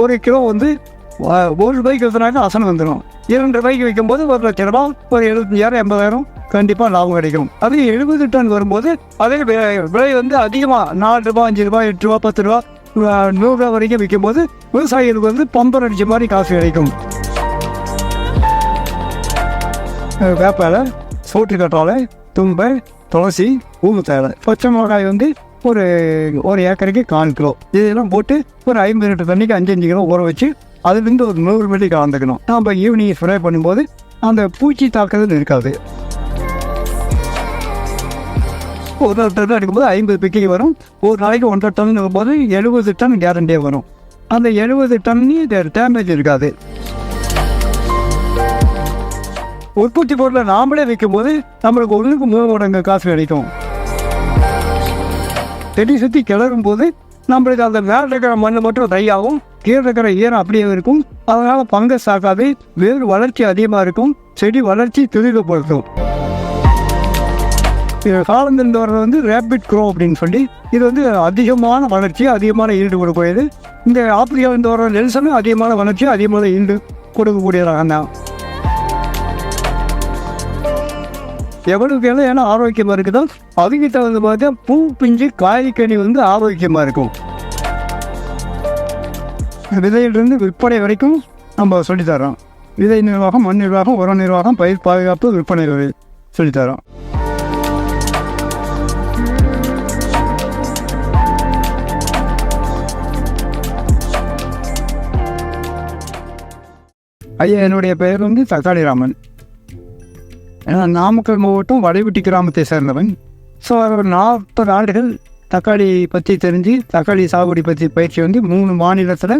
ஒரு கிலோ வந்து ஒரு ரூபாய்க்கு விற்றுனாக்க அசனம் வந்துடும் இரண்டு ரூபாய்க்கு விற்கும்போது ஒரு லட்ச ரூபா ஒரு எழுபத்தஞ்சாயிரம் எண்பதாயிரம் கண்டிப்பாக லாபம் கிடைக்கும். அது எழுபது டன் வரும்போது அதே விலை வந்து அதிகமாக நாலு ரூபா அஞ்சு ரூபா எட்டு ரூபா பத்து ரூபா நூறுரூவா வரைக்கும் விற்கும்போது விவசாயிகளுக்கு வந்து பம்பர் அடிச்ச மாதிரி காசு கிடைக்கும். வேப்பாலை சோற்று கற்றாலை தும்பை துளசி ஊமத்தாலை பச்சை மிளகாய் வந்து ஒரு ஒரு ஏக்கருக்கு கால் கிலோ. இதெல்லாம் போட்டு ஒரு ஐம்பது லிட்டர் தண்ணிக்கு அஞ்சு அஞ்சு கிலோ ஊற வச்சு அதுலேருந்து ஒரு நூறு மில்லி கலந்துக்கணும். நாம் ஈவினிங் ஸ்ப்ரே பண்ணும்போது அந்த பூச்சி தாக்குதல் இருக்காது. ஒரு டன் எடுக்கும்போது ஐம்பது பிக்கைக்கு வரும். ஒரு நாளைக்கு ஒன்றரை டன் போது எழுபது டன் கேரண்டியாக வரும். அந்த எழுபது டன்னி டேமேஜ் இருக்காது. உற்பத்தி பொருளை நாமளே விற்கும்போது நம்மளுக்கு ஒன்றுக்கு மூணு மடங்கு காசு கிடைக்கும். செடி சுற்றி கிளறும் போது நம்மளுக்கு அந்த மேலே இருக்கிற மண் மட்டும் ட்ரை கீழே இருக்கிற ஈரம் அப்படியே இருக்கும். அதனால் பங்கஸ் ஆகாது. வேறு வளர்ச்சி அதிகமாக இருக்கும். செடி வளர்ச்சி துரிதப்படுத்தும். காலம் காலந்திருந்து வர்றது வந்து ரேபிட் க்ரோ அப்படின்னு சொல்லி இது வந்து அதிகமான வளர்ச்சி அதிகமான ஈல்டு கொடுக்கக்கூடியது. இந்த ஆப்பிரிக்காவிலிருந்து வர நெல்சனும் அதிகமான வளர்ச்சி அதிகமான ஈல்டு கொடுக்கக்கூடியதாக தான் எவ்வளவுக்கு எவ்வளோ ஏன்னா ஆரோக்கியமாக இருக்குதோ அதுக்கு தகுந்த மாதிரி தான் பூ பிஞ்சு காய்கனி வந்து ஆரோக்கியமாக இருக்கும். விதையிலிருந்து விற்பனை வரைக்கும் நம்ம சொல்லித்தரோம் விதை நிர்வாகம் மண் நிர்வாகம் உர நிர்வாகம் பயிர் பாதுகாப்பு விற்பனை வரை சொல்லித்தரோம் ஐயா என்னுடைய பெயர் வந்து தக்காளி ராமன் நாமக்கல் மாவட்டம் வடைவெட்டி கிராமத்தை சேர்ந்தவன். ஸோ அவர் நாற்பது ஆண்டுகள் தக்காளி பற்றி தெரிஞ்சு தக்காளி சாகுபடி பற்றி பயிற்சி வந்து மூணு மாநிலத்தில்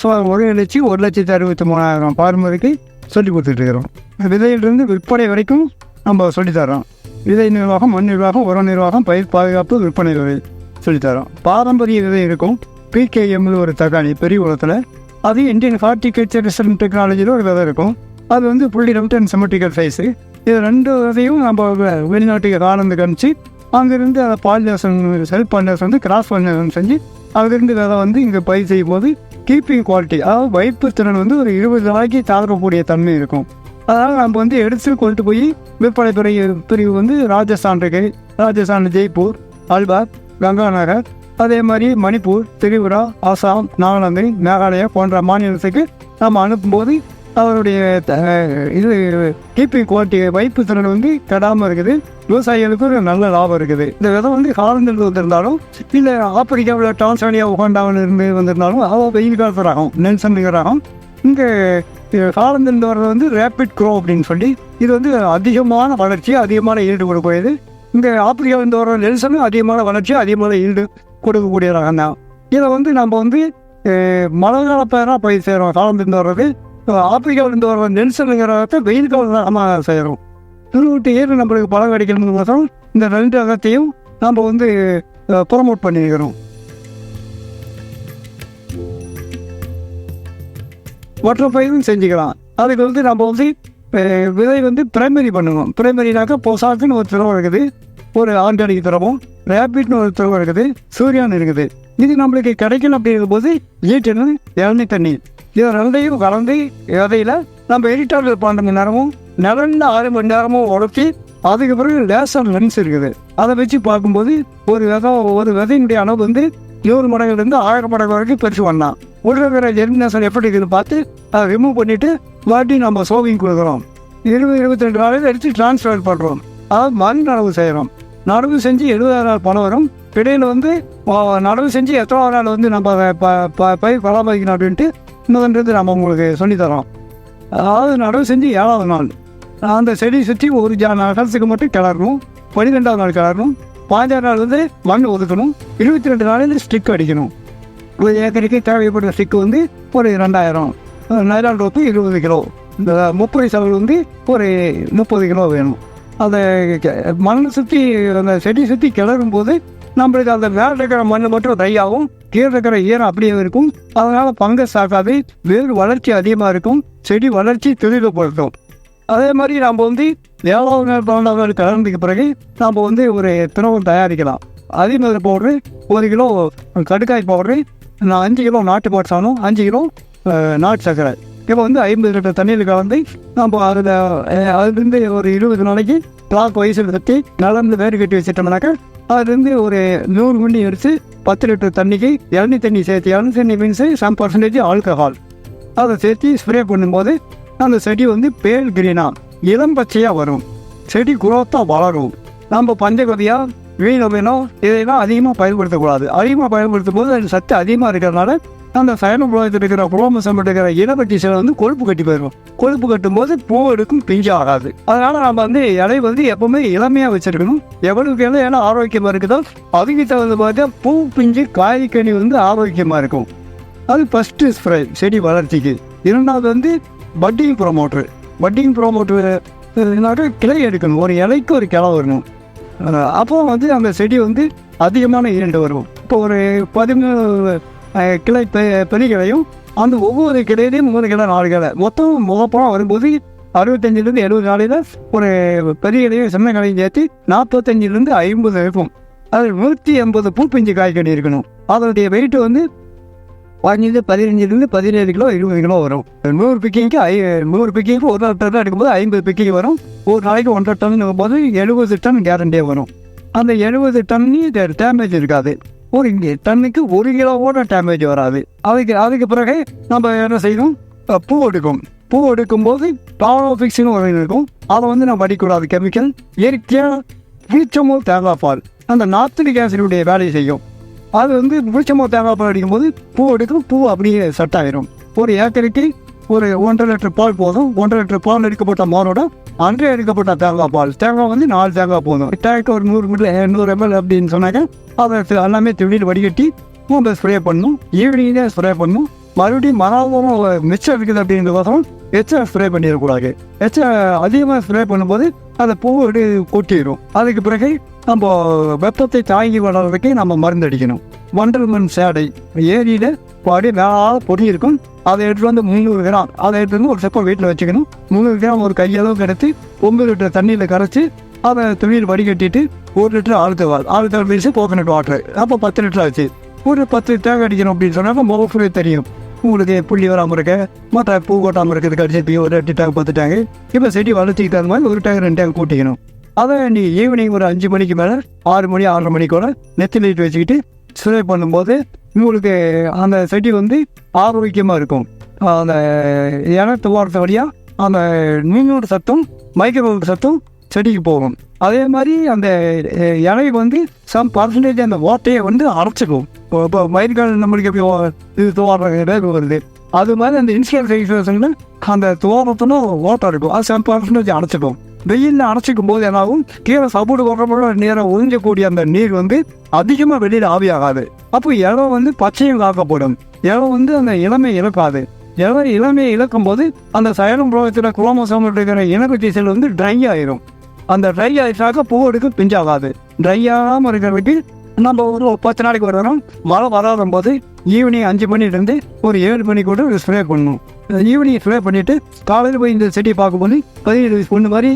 ஸோ ஒரு லட்சம் ஒரு லட்சத்தி அறுபத்தி மூணாயிரம் பார்மருக்கு சொல்லி கொடுத்துட்ருக்கிறோம் விதையிலிருந்து விற்பனை வரைக்கும் நம்ம சொல்லித்தரோம் விதை நிர்வாகம் மண் நிர்வாகம் உர நிர்வாகம் பயிர் பாதுகாப்பு விற்பனை வரை சொல்லித்தரோம் பாரம்பரிய விதை இருக்கும் பிகேஎம்னு ஒரு தக்காளி பெரிய உலகத்தில் அது இந்தியன் ஹார்டிகல்ச்சர் ரிசர்ச் டெக்னாலஜியில் ஒரு விதை இருக்கும். அது வந்து புள்ளி ரெண்டு அண்ட் செமட்டிக்கல் சைஸு. இது ரெண்டு இதையும் நம்ம வெளிநாட்டுக்கு ஆனந்து கணிச்சு அங்கேருந்து அதை பாலினேஷன் செல்ஃப் பாலினேஷன் வந்து கிராஸ் பாலினேஷன் செஞ்சு அங்கேருந்து விதை வந்து இங்கே பயிர் செய்யும் போது கீப்பிங் குவாலிட்டி அதாவது வைப்பு திறன் வந்து ஒரு இருபது நாளைக்கு தாக்கக்கூடிய தன்மை இருக்கும். அதனால் நம்ம வந்து எடுத்து கொண்டு போய் விற்பனை துறை பிரிவு வந்து ராஜஸ்தான் இருக்கு. ராஜஸ்தான் ஜெய்ப்பூர் அல்பார் கங்காநகர் அதே மாதிரி மணிப்பூர் திரிபுரா ஆசாம் நாகாலாந்து மேகாலயா போன்ற மாநிலத்துக்கு நம்ம அனுப்பும்போது அவருடைய த- இது கிபி குவாலிட்டி வைப்பு திறன் வந்து கெடாமல் இருக்குது. விவசாயிகளுக்கு ஒரு நல்ல லாபம் இருக்குது. இந்த விதம் வந்து காலத்தில் வந்திருந்தாலும் இல்லை ஆப்பிரிக்காவில் டான்சானியா உகாண்டாவில் இருந்து வந்திருந்தாலும் அவள் வெயில் காலத்து ஆகும் நெல்சன் ரகம் இங்கே காலத்தில் வர்றது வந்து ரேபிட் க்ரோ அப்படின்னு சொல்லி இது வந்து அதிகமான வளர்ச்சி அதிகமான ஈல்டு கொடுக்கக்கூடியது. இங்கே ஆப்பிரிக்காவிலிருந்து வர நெல்சனும் அதிகமான வளர்ச்சி அதிகமான ஈல்டு கொடுக்கக்கூடிய ரகம் தான் இதை வந்து நம்ம வந்து மழை கால பயிராக பயிர் செய்கிறோம் காலத்திலிருந்து வர்றது. ஆப்பிரிக்காவிலிருந்து வர நெல்சனுங்கிறத வெயில் காலம் நம்ம செய்கிறோம் திருவிட்டு ஏறு நம்மளுக்கு பழம் கிடைக்கணுங்கிறதும் இந்த ரெண்டு அகத்தையும் நாம் வந்து ப்ரொமோட் பண்ணியிருக்கிறோம் மற்ற பயிரும் செஞ்சுக்கலாம். அதுக்கு வந்து நம்ம வந்து விதை வந்து பிரைமரி பண்ணணும் பிரைமரினாக்கா பொசாக்குன்னு ஒரு திரவம் இருக்குது. ஒரு ஆர்கானிக் திரவம் ரேபிட்னு ஒரு திரவம் இருக்குது. சூரியான் இருக்குது. இது நம்மளுக்கு கிடைக்கணும் அப்படிங்கிற போது ஈட்டுன்னு இளநீ தண்ணி இதை ரெண்டையும் கலந்து விதையில் நம்ம எடிட்டார்கள் பன்னெண்டு மணி நேரமும் நிலந்த ஆறு மணி நேரமும் உடச்சி அதுக்கு பிறகு லேசர் லென்ஸ் இருக்குது. அதை வச்சு பார்க்கும்போது ஒரு விதை ஒரு விதையினுடைய அளவு வந்து நூறு மடங்குலேருந்து ஆயிரம் மடங்கு வரைக்கும் பெருசு பண்ணலாம். உள்ள ஜெர்மினேஷன் எப்படி இருக்குதுன்னு பார்த்து அதை ரிமூவ் பண்ணிவிட்டு வாட்டி நம்ம சோகிங் கொடுக்குறோம். இருபது இருபத்தி ரெண்டு நாளையில் எடுத்து டிரான்ஸ்ஃபர் பண்ணுறோம் அதாவது மண் நடவு செய்கிறோம் நடவு செஞ்சு எழுபதாயிரம் நாள் பணம் வரும். இடையில வந்து நடவு செஞ்சு எத்தனாவது நாள் வந்து நம்ம அதை ப ப பயிர் பராமரிக்கணும் அப்படின்ட்டு இன்னொன்று நம்ம உங்களுக்கு சொல்லித்தரோம். அதாவது நடவு செஞ்சு ஏழாவது நாள். அந்த செடி சுற்றி ஒரு ஜா நகரத்துக்கு மட்டும் கிளறணும். பன்னிரெண்டாவது நாள் கிளறணும். பாஞ்சாறு நாள் வந்து மண் ஒதுக்கணும். இருபத்தி ரெண்டு நாளில் ஸ்டிக் அடிக்கணும். ஒரு ஏக்கருக்கு தேவைப்படுற ஸ்டிக் வந்து ஒரு ரெண்டாயிரம் நைலான் ரோப்பு இருபது கிலோ. இந்த முப்பது செலவு வந்து ஒரு முப்பது கிலோ வேணும். அதை மண் சுற்றி அந்த செடி சுற்றி கிளறும் போது நம்மளுக்கு அந்த மேலே இருக்கிற மண் மட்டும் ட்ரை கீழே இருக்கிற ஈரம் அப்படியே இருக்கும். அதனால் பங்கஸ் ஆகாது வேறு வளர்ச்சி அதிகமாக இருக்கும். செடி வளர்ச்சி துரிதப்படுத்தும் அதே மாதிரி நம்ம வந்து ஏழாவது நாள் பன்னெண்டாவது நாள் கலந்துக்கு பிறகு நம்ம வந்து ஒரு திரவம் தயாரிக்கலாம். அதே மாதிரி பவுடரு ஒரு கிலோ கடுக்காய் பவுடரு நான் அஞ்சு கிலோ நாட்டு மாட்டு சாணம் அஞ்சு கிலோ நாட்டு சர்க்கரை. இப்போ வந்து ஐம்பது லிட்டர் தண்ணியில் கலந்து நம்ம அதில் அதுலேருந்து ஒரு இருபது நாளைக்கு கிளாக் வயசில் தட்டி நலந்து வேறு கட்டி வச்சுட்டோம்னாக்கா அதுலேருந்து ஒரு நூறு மணி அடித்து பத்து லிட்டர் தண்ணிக்கு இளநீ தண்ணி சேர்த்து இளநீ தண்ணி மீன்ஸு சம் பர்சன்டேஜ் ஆல்கஹால் அதை சேர்த்து ஸ்ப்ரே பண்ணும்போது அந்த செடி வந்து பேல் கிரீனாக இளம் பச்சையாக வரும். செடி குரோத்தாக வளரும். நம்ம பஞ்சகவியாக வீணம் வேணும் இதையெல்லாம் அதிகமாக பயன்படுத்தக்கூடாது. அதிகமாக பயன்படுத்தும் போது அது சத்து அதிகமாக இருக்கிறதுனால அந்த சயன புலத்தில் இருக்கிற குரோமசம் இருக்கிற இனப்பட்டி செலை வந்து கொழுப்பு கட்டி போயிடும். கொழுப்பு கட்டும்போது பூ எடுக்கும் பிஞ்சு ஆகாது. அதனால நம்ம வந்து இலை வந்து எப்பவுமே இளமையாக வச்சிருக்கணும். எவ்வளவுக்கு எவ்வளோ என்ன ஆரோக்கியமாக இருக்குதோ அதுக்கு தகுந்த பார்த்தா பூ பிஞ்சு காய்கனி வந்து ஆரோக்கியமாக இருக்கும். அது ஃபஸ்ட்டு ஸ்ப்ரே செடி வளர்ச்சிக்கு. இரண்டாவது வந்து பட்டிங் ப்ரொமோட்ரு பட்டிங் ப்ரொமோட்ரு கிளை எடுக்கணும். ஒரு இலைக்கு ஒரு கிளை வரணும். அப்போ வந்து அந்த செடி வந்து அதிகமான ஈரண்டு வரும். இப்போ ஒரு பதிமூணு கிளை பெ- பெரிய கிளையும் அந்த ஒவ்வொரு கிளையிலையும் மூணு கிளை நாலு கிளை. மொத்தம் முகப்பழம் வரும்போது அறுபத்தஞ்சிலேருந்து எழுபது நாளையில் ஒரு பெரிய கிளையும் சின்ன கிளையும் சேர்த்து நாற்பத்தஞ்சிலேருந்து ஐம்பது இருக்கும். அது நூற்றி எண்பது பூ பிஞ்சு காய்கறி இருக்கணும். அதனுடைய வெயிட்டு வந்து பதினஞ்சு பதினஞ்சுலேருந்து பதினேழு கிலோ இருபது கிலோ வரும். நூறு பிக்கிங்க்கு ஐ நூறு பிக்கிங்க்கு ஒரு நாள் டன் எடுக்கும்போது ஐம்பது பிக்கிங் வரும். ஒரு நாளைக்கு ஒன்றரை டன் போது எழுபது டன் கேரண்டியாக வரும். அந்த எழுபது டன்னு டேமேஜ் இருக்காது. ஒரு இங்கே ஒரு ஒரு கிலோவோட டேமேஜ் வராது. அதுக்கு அதுக்கு பிறகு நம்ம என்ன செய்யணும்? பூ எடுக்கும். பூ எடுக்கும்போது டானோஃபிக்ஸ்னு ஒரு இருக்கும். அதை வந்து நம்ம அடிக்கூடாது. கெமிக்கல் இயற்கையாக புளிச்சமோ தேங்காய் பால். அந்த நார்த்தனிக் ஆசிடுடைய வேலையை செய்யும். அது வந்து புளிச்சமோ தேங்காய் பால் அடிக்கும்போது பூ எடுக்கும். பூ அப்படியே செட் ஆயிரும். ஒரு ஏக்கருக்கு ஒரு ஒன்றரை லிட்டர் பால் போதும். ஒன்றரை லிட்டர் பால் எடுக்கப்பட்ட மானோட அன்றே எடுக்கப்பட்ட தேங்காய் பால். தேங்காய் வந்து நாலு தேங்காய் போதும். தேங்காய் ஒரு நூறு மீட்டர் நூறு எம்எல் அப்படின்னு சொன்னாக்க அதை எல்லாமே திருடிட்டு வடிகட்டி நம்ம ஸ்ப்ரே பண்ணணும் ஈவினிங்கே ஸ்ப்ரே பண்ணணும் மறுபடியும் மறாவும் மிச்சம் இருக்குது அப்படின்றதுக்கோசரம் எச்சா ஸ்ப்ரே பண்ணிடக்கூடாது. எச்சா அதிகமாக ஸ்ப்ரே பண்ணும்போது அந்த பூ அப்படியே கொட்டிடும் அதுக்கு பிறகு நம்ம வெப்பத்தை தாங்கி வளர்றதுக்கு நம்ம மருந்து அடிக்கணும். வண்டல் மண் சேடை ஏரியில் அப்படியே மேலே பொடி இருக்கும் அதை எடுத்துகிட்டு வந்து முந்நூறு கிராம் அதை எடுத்துகிட்டு வந்து ஒரு செப்பம் வீட்டில் வச்சுக்கணும். முந்நூறு கிராம் ஒரு கையளவுக்கு எடுத்து ஒம்பது லிட்டர் தண்ணியில் கரைச்சி அதை துணியில் வடிகட்டிட்டு ஒரு லிட்டர் ஆழ்த்தவால் ஆழ்த்தவால் வீசி கோகனட் வாட்டர் அப்போ பத்து லிட்டர் ஆச்சு. ஒரு பத்து தேவை அடிக்கணும் அப்படின்னு சொன்னாக்க முகப்புவே தெரியும். உங்களுக்கு புள்ளி வராமல் இருக்க மற்ற பூ கொட்டாமல் இருக்கிறதுக்கு அடிச்சு ஒரு எட்டு டேங்க் பத்து டேங்க் இப்போ செடி வளர்ச்சிக்கு தகுந்த மாதிரி ஒரு டேங்க் ரெண்டு டேங்க் கூட்டிக்கணும். அதை நீ ஈவினிங் ஒரு அஞ்சு மணிக்கு மேலே ஆறு மணி ஆறரை மணிக்கூட நெத்தி லைட் வச்சுக்கிட்டு சுவை பண்ணும்போது உங்களுக்கு அந்த செடி வந்து ஆரோக்கியமாக இருக்கும். அந்த இனத்து ஓரத்தை வழியாக அந்த நீங்களோட சத்தும் மைக்ரோவோட சத்தும் செடிக்கு போகும். அதே மாதிரி அந்த அஹ், இலை வந்து சம் பர்சன்டேஜ் அந்த ஓட்டையை வந்து அரைச்சிக்கும். இப்போ இப்போ மயிர்கால் நம்மளுக்கு எப்படி ஓ- இது தோறது வருது. அது மாதிரி அந்த இன்சியல் சைஸ்ல அந்த துவாரத்துன்னு ஓட்டம் இருக்கும். அது சம் பர்சன்டேஜ் அடைச்சிக்கும் வெயிலில் அடைச்சிக்கும் போது என்னாகும்? கீழே சப்போர்ட் போடுறப்போ நேரம் உறிஞ்சக்கூடிய அந்த நீர் வந்து அதிகமாக வெளியில் ஆவியாகாது. அப்போ இடம் வந்து பச்சையும் காக்கப்படும். இடம் வந்து அந்த இளமை இழக்காது. இளமை இளமையை இழக்கும் போது அந்த சயனம் புரோகத்தில் குரோமோசோம் இருக்கிற இனப்பெட்டி செல் வந்து ட்ரை ஆயிரும். அந்த ட்ரை ஆயிடுச்சாக்க பூ பிஞ்சாகாது. ட்ரை ஆகாமல் இருக்கிறதுக்கு நம்ம ஒரு பத்து நாளைக்கு ஒரு மழை வராத போது ஈவினிங் அஞ்சு மணிலேருந்து ஒரு ஏழு மணி கூட ஸ்ப்ரே பண்ணணும். ஈவினிங் ஸ்ப்ரே பண்ணிவிட்டு காலையில் போய் இந்த செடியை பார்க்கும்போது பதினேழு பொண்ணு மாதிரி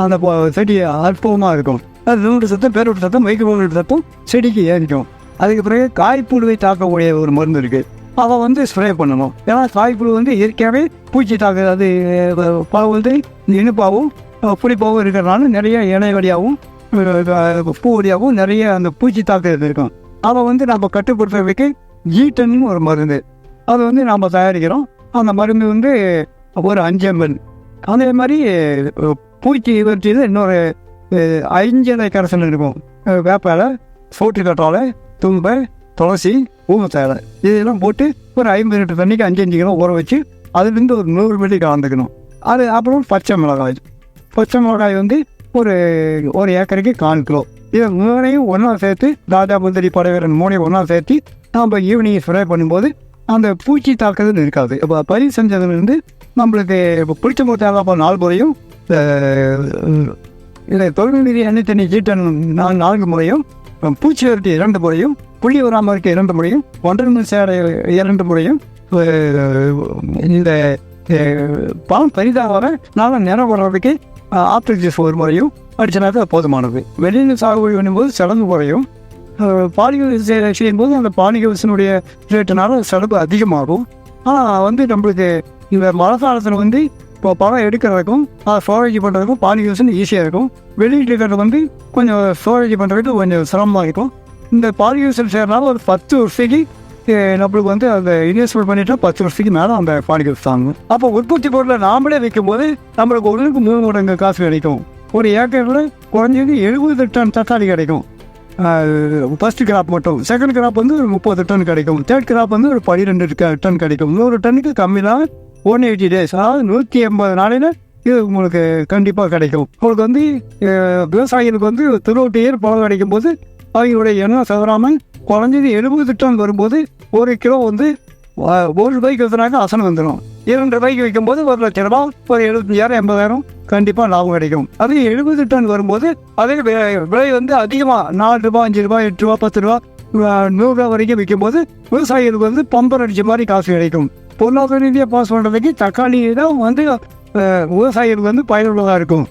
அந்த செடி அற்புதமாக இருக்கும். அது நூறு சத்தம் பேரோட்டு சத்தம் மைக்ரோவேட் சத்தம் செடிக்கு ஏறிக்கும். அதுக்கு பிறகு காய்ப்புழுவை தாக்கக்கூடிய ஒரு மருந்து இருக்குது அதை வந்து ஸ்ப்ரே பண்ணணும். ஏன்னா காய்ப்புழு வந்து இயற்கையாகவே பூச்சி தாக்குறது அது வந்து இனிப்பாகவும் புளிப்பாகவும் இருக்கிறனால நிறைய இலை வழியாகவும் பூ வழியாகவும் நிறைய அந்த பூச்சி தாக்குறது இருக்கும் அதை வந்து நம்ம கட்டுப்படுத்துறதுக்கு ஈட்டன்னு ஒரு மருந்து. அது வந்து நாம் தயாரிக்கிறோம். அந்த மருந்து வந்து ஒரு அஞ்சு எம்எல். அதே மாதிரி பூச்சி வச்சியில் இன்னொரு ஐஞ்சலை கரைசல் இருக்கும். அஹ், வேப்பாலை சோற்று கற்றாழை தும்பை துளசி ஊமத்தாழை இதெல்லாம் போட்டு ஒரு ஐம்பது லிட்டர் தண்ணிக்கு அஞ்சு அஞ்சு கிலோ ஊற வச்சு அதுலேருந்து ஒரு நூறு மில்லி கலந்துக்கணும். அது அப்புறம் பச்சை மிளகாய். பச்சை மிளகாய் வந்து ஒரு ஒரு ஏக்கருக்கு கால் கிலோ. இதை மூணையும் ஒன்றா சேர்த்து ராஜா முந்திரி படைவீரன் மூணையும் ஒன்றா சேர்த்து நாம் ஈவினிங் ஸ்ப்ரே பண்ணும்போது அந்த பூச்சி தாக்குதல் இருக்காது. இப்போ பதிவு செஞ்சதுலேருந்து நம்மளுக்கு இப்போ பிடிச்ச போது அப்போ நாலு முறையும் இதை தொழில்நீதி எண்ணெய் தண்ணி சீட்டன் நாலு நான்கு முறையும் பூச்சி வரட்டி இரண்டு முறையும் புள்ளி வராமல் இருக்க இரண்டு முறையும் ஒன்றரை மணி சேர இரண்டு முறையும் இந்த பணம் பழம் பெரிதாக நிறம் வர்றதுக்கு ஆப்பிள் ஜூஸ் ஒரு முறையும் அடிச்சனாக்க போதுமானது வெளியில் சாகுபடி பண்ணும்போது செலவு குறையும் பாலிகை செய்யும்போது அந்த பாலிகேஷனுடைய ரேட்டுனால செலவு அதிகமாகும் ஆனால் வந்து நம்மளுக்கு இந்த மழை காலத்தில் வந்து இப்போ பழம் எடுக்கிறதுக்கும் அதை ஸ்டோரேஜ் பண்ணுறதுக்கும் பாலிகேஷன் ஈஸியாக இருக்கும் வெளியிட்டு இருக்கிறது வந்து கொஞ்சம் ஸ்டோரேஜ் பண்ணுறதுக்கு கொஞ்சம் சிரமமாக இருக்கும் இந்த பாலிகேஷன் செய்கிறனால ஒரு பத்து வருஷத்துக்கு நம்மளுக்கு வந்து அந்த இன்வெஸ்ட்மெண்ட் பண்ணிட்டு பத்து வருஷத்துக்கு மேலே அந்த பாடிகள் தாங்கும். அப்போ உற்பத்தி பொருளை நாமளே விற்கும்போது நம்மளுக்கு ஒன்றுக்கு மூணு மடங்கு காசு கிடைக்கும். ஒரு ஏக்கரில் குறைஞ்சது எழுபது டன் தக்காளி கிடைக்கும். ஃபஸ்ட் கிராப் மட்டும். செகண்ட் கிராப் வந்து ஒரு முப்பது டன் கிடைக்கும். தேர்ட் கிராப் வந்து ஒரு பன்னிரெண்டு டன் கிடைக்கும். நூறு டன்னுக்கு கம்மி தான் ஒன் எயிட்டி டேஸ் அதாவது நூற்றி எண்பது நாளையில் இது உங்களுக்கு கண்டிப்பாக கிடைக்கும். உங்களுக்கு வந்து விவசாயிகளுக்கு வந்து திருவட்டு இயர் பழம் கிடைக்கும் போது அவங்களுடைய எண்ணம் சதறாமல் குறைஞ்சது எழுபது டன் வரும்போது ஒரு கிலோ வந்து ஒரு ரூபாய்க்கு விற்றுனாக்க அசனம் வந்துடும் இரண்டு ரூபாய்க்கு விற்கும்போது ஒரு லட்ச ரூபா ஒரு எழுபத்தஞ்சாயிரம் எண்பதாயிரம் கண்டிப்பாக லாபம் கிடைக்கும். அது எழுபது டன் வரும்போது அதே விலை வந்து அதிகமாக நாலு ரூபா அஞ்சு ரூபா எட்டு ரூபா பத்து ரூபா நூறுரூவா வரைக்கும் விற்கும்போது விவசாயிகளுக்கு வந்து பம்பர் அடித்த மாதிரி காசு கிடைக்கும். பொருளாதார ரீதியாக பாஸ் பண்ணுறதுக்கு தக்காளி தான் வந்து விவசாயிகளுக்கு வந்து பயனுள்ளதாக இருக்கும்.